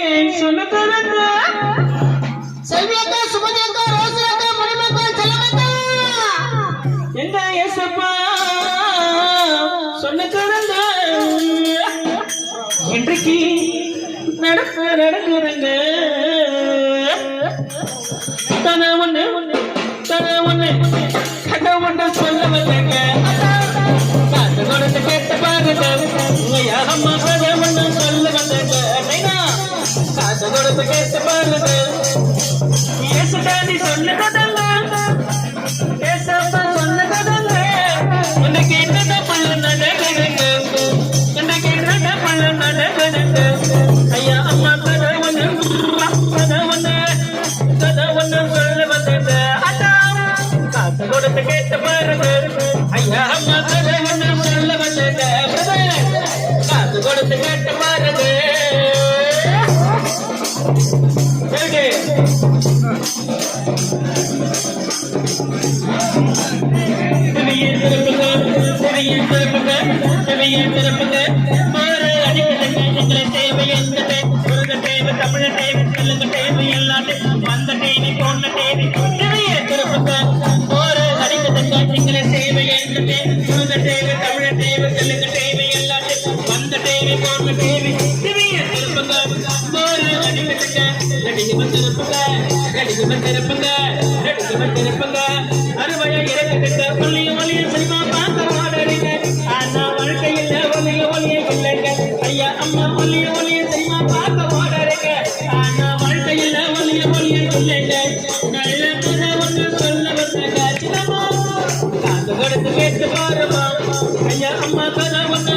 சொல்ல கலந்த செல்வி அக்கா சுமதி அக்கா ரோசி அக்கா மணிமக்கா செல்லமக்கா. எங்க ஏசப்பா? சொன்ன கலந்த இன்றைக்கு நடக்க நடக்குறங்க தன கொடுத்து கேட்டு பாருங்க ஐயா அம்மா கதை ஒண்ணு சொல்ல வந்தது காத்து கொடுத்து கேட்டு பாருங்க இருக்கு தேவை தேவை தமிழ தேவை தெலுங்கு தேவை எல்லாத்தையும் நடிகை திருப்புங்க நடிகை திருப்புங்க. அறுவைய இறக்கத்துக்கு ஒளிய ஒளிய சினிமா பார்க்க மாடறிங்க ஆனா வாழ்க்கையில் ஒளிய ஒளிய இல்லைங்க. ஐயா அம்மா ஒளிய ஒளிய சினிமா பார்க்க மாடறிங்க ஆனா வாழ்க்கையில் ஒளிய ஒளிய இல்லைங்க. நல்ல கதை ஒன்று சொல்ல வந்தாங்க. சின்னம்மா காது கொடுத்து கேட்டு பாருமா. ஐயா அம்மா கதை ஒன்று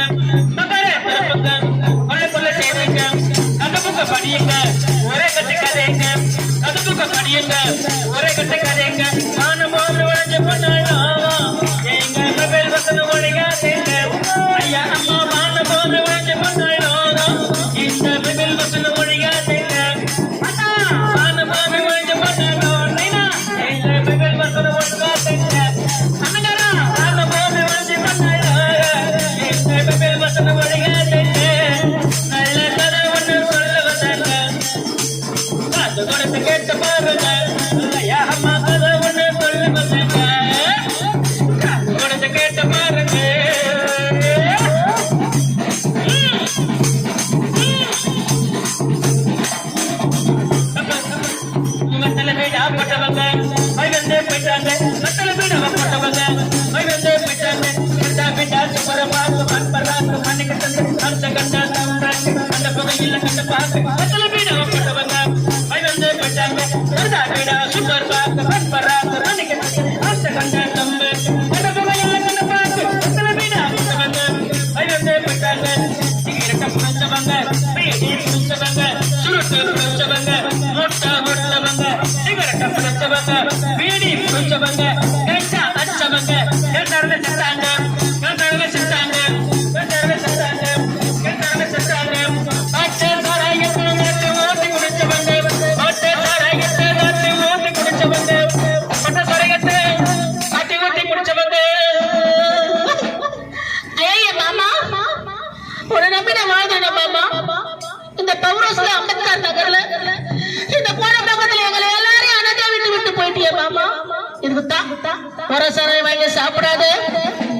மத்தல வீடா போட்டவங்க ஐவந்தே போயிட்டாங்க. மத்தல வீடா போட்டவங்க ஐவந்தே போயிட்டாங்க. கண்டா வீடா சுப்பர பார்த்து மண் பராத்து மண்ணுக்கு தந்து அந்த கண்டா தம்பராக்கு அந்த புகையில கண்டு பார்த்து மத்தல வீடா போட்டவங்க ஐவந்தே போயிட்டாங்க. கண்டா வீடா சுப்பர் பார்த்து மண் மண்ணுக்கு தந்து அந்த கண்டா தம்பு. அந்த புகையில கண்டு பார்த்து மத்தல வீடா போட்டவங்க ஐவந்தே போயிட்டாங்க. சிகரெட்டை புடிச்சவங்க பீடி புடிச்சவங்க புடிச்சவங்க கெட்டா அடிச்சவங்க? கெட்டறத செத்தாங்க? கெட்டறத செத்தாங்க? கெட்டறத செத்தாங்க? கெட்டறத செத்தாங்க? அச்ச சாராயத்தை நேத்து ஓட்டி குடிச்சவங்க அச்ச சாராயத்தை நேத்து ஓட்டி குடிச்சவங்க அச்ச சாராயத்தை அட்டி ஓட்டி குடிச்சவங்க ஐயா மாமா. உன்னை நம்பி நான் வாழ்ந்தேன் மாமா? இந்த பௌரோஸ்ல அம்பேத்கர் நகர்ல இந்த போன பக்கத்துல எங்களை எல்லாரையும் அனதா விட்டு விட்டு போயிட்டியே மாமா இதுக்குத்தான் வரசரை வாங்கி சாப்பிடாது.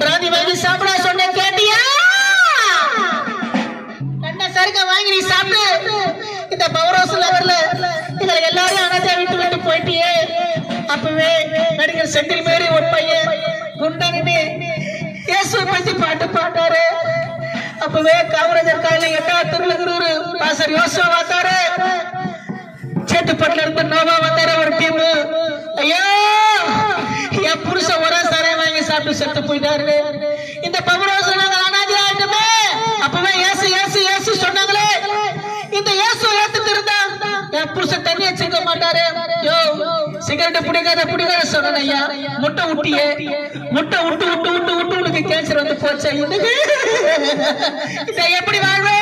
பிராந்தி வாங்கி சாப்பிட சொன்ன கேட்டியா? கண்ட சருக்க வாங்கி நீ சாப்பிடு. இந்த பவர் ஹவுஸ்ல வரல இதுல எல்லாரும் அனதா விட்டு விட்டு போயிட்டியே. அப்பவே நடிகர் செந்தில் மேரி ஒரு பையன் குண்டனின்னு இயேசுவை பத்தி பாட்டு பாட்டாரு. அப்பவே காமராஜர் காலையில எட்டா திருநகரூர் பாசர் யோசுவா வந்தாரு. சேட்டுப்பட்டுல இருந்து நோவா வந்தாரு. வாங்கி செத்து போயிட்டாரு இந்த பவரோசம் நாங்கள் அனாதி ஆயிட்டோமே. அப்பவே ஏசு ஏசு ஏசு சொன்னாங்களே. இந்த இயேசு ஏத்துட்டு இருந்தா என் புருஷன் தண்ணி வச்சுக்க மாட்டாரு. யோ சிகரெட் பிடிக்காத பிடிக்காத சொன்ன ஐயா. முட்டை விட்டியே முட்டை விட்டு விட்டு விட்டு விட்டு உனக்கு கேன்சர் வந்து போச்சு. இது இதை எப்படி வாழ்வே?